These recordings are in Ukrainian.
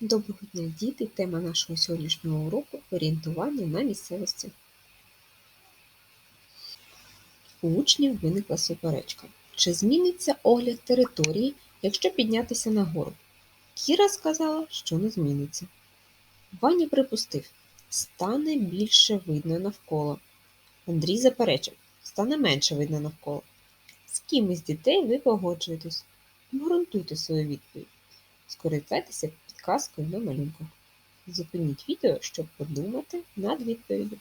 Доброго дня, діти! Тема нашого сьогоднішнього уроку орієнтування на місцевості. У учнів виникла суперечка. Чи зміниться огляд території, якщо піднятися нагору? Кіра сказала, що не зміниться. Ваня припустив, стане більше видно навколо. Андрій заперечив, стане менше видно навколо. З ким із дітей ви погоджуєтесь? Обґрунтуйте свою відповідь. Скористайтеся підказкою на малюнках. Зупиніть відео, щоб подумати над відповіддю.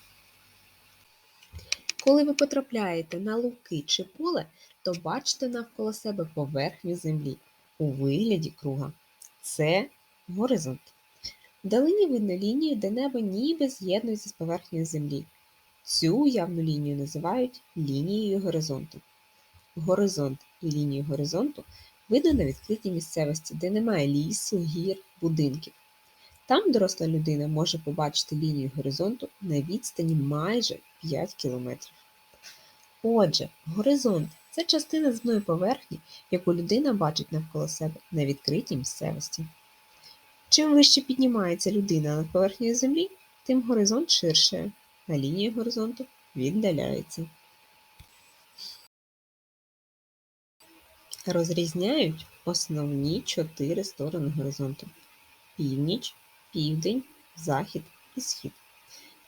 Коли ви потрапляєте на луки чи поле, то бачите навколо себе поверхню землі у вигляді круга. Це горизонт. Вдалині видно лінію, де небо ніби з'єднується з поверхнею землі. Цю явну лінію називають лінією горизонту. Горизонт і лінію горизонту видно на відкритій місцевості, де немає лісу, гір, будинків. Там доросла людина може побачити лінію горизонту на відстані майже 5 кілометрів. Отже, горизонт це частина земної поверхні, яку людина бачить навколо себе на відкритій місцевості. Чим вище піднімається людина над поверхнею землі, тим горизонт ширше, а лінія горизонту віддаляється. Розрізняють основні чотири сторони горизонту північ, південь, захід і схід.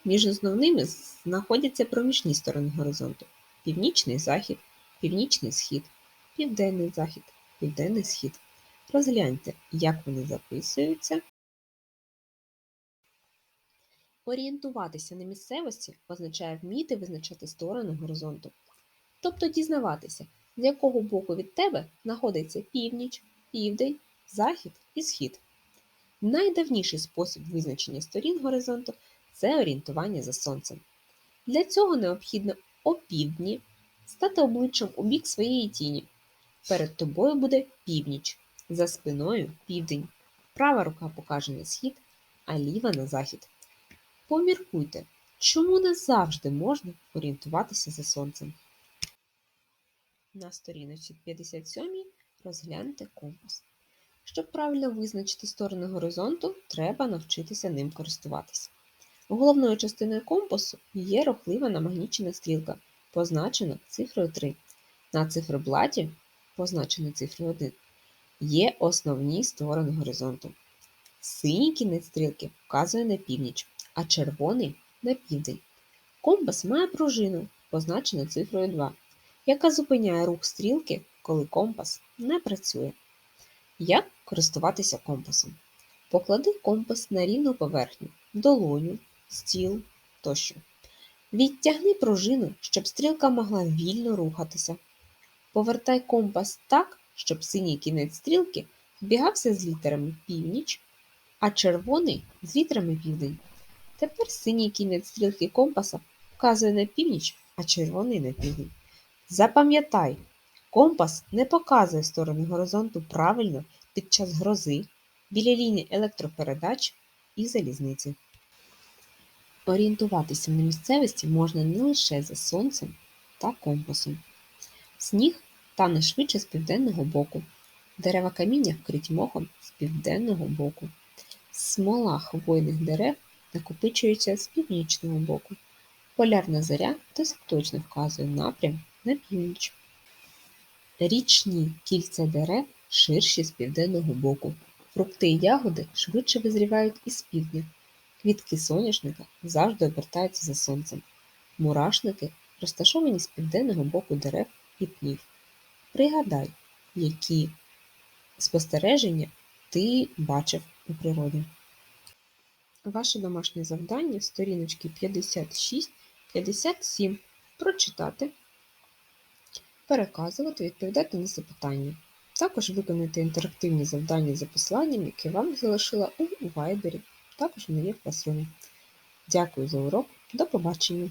Між основними знаходяться проміжні сторони горизонту північний захід, північний схід, південний захід, південний схід. Розгляньте, як вони записуються. Орієнтуватися на місцевості означає вміти визначати сторони горизонту, тобто дізнаватися, з якого боку від тебе знаходиться північ, південь, захід і схід. Найдавніший спосіб визначення сторін горизонту це орієнтування за сонцем. Для цього необхідно опівдні стати обличчям у бік своєї тіні. Перед тобою буде північ, за спиною південь. Права рука покаже на схід, а ліва на захід. Поміркуйте, чому не завжди можна орієнтуватися за сонцем. На сторіночці 57 розгляньте компас. Щоб правильно визначити сторони горизонту, треба навчитися ним користуватися. Головною частиною компасу є рухлива намагнічена стрілка, позначена цифрою 3. На циферблаті, позначена цифрою 1, є основні сторони горизонту. Синій кінець стрілки вказує на північ, а червоний на південь. Компас має пружину, позначену цифрою 2 яка зупиняє рух стрілки, коли компас не працює. Як користуватися компасом? Поклади компас на рівну поверхню, долоню, стіл тощо. Відтягни пружину, щоб стрілка могла вільно рухатися. Повертай компас так, щоб синій кінець стрілки збігався з літерами північ, а червоний з літерами південь. Тепер синій кінець стрілки компаса вказує на північ, а червоний на південь. Запам'ятай, компас не показує сторони горизонту правильно під час грози, біля лінії електропередач і залізниці. Орієнтуватися на місцевості можна не лише за сонцем та компасом. Сніг тане швидше з південного боку, дерева каміння вкриті мохом з південного боку, смола хвойних дерев накопичується з північного боку. Полярна зоря досить точно вказує напрям на північ. Річні кільця дерев ширші з південного боку. Фрукти і ягоди швидше визрівають із півдня. Квітки соняшника завжди обертаються за сонцем. Мурашники розташовані з південного боку дерев і пнів. Пригадай, які спостереження ти бачив у природі. Ваше домашнє завдання сторіночки 56-57 прочитати переказувати, відповідати на запитання. Також виконуйте інтерактивні завдання за посиланням, які вам залишила у Viber, також в моїй класрумі. Дякую за урок, до побачення!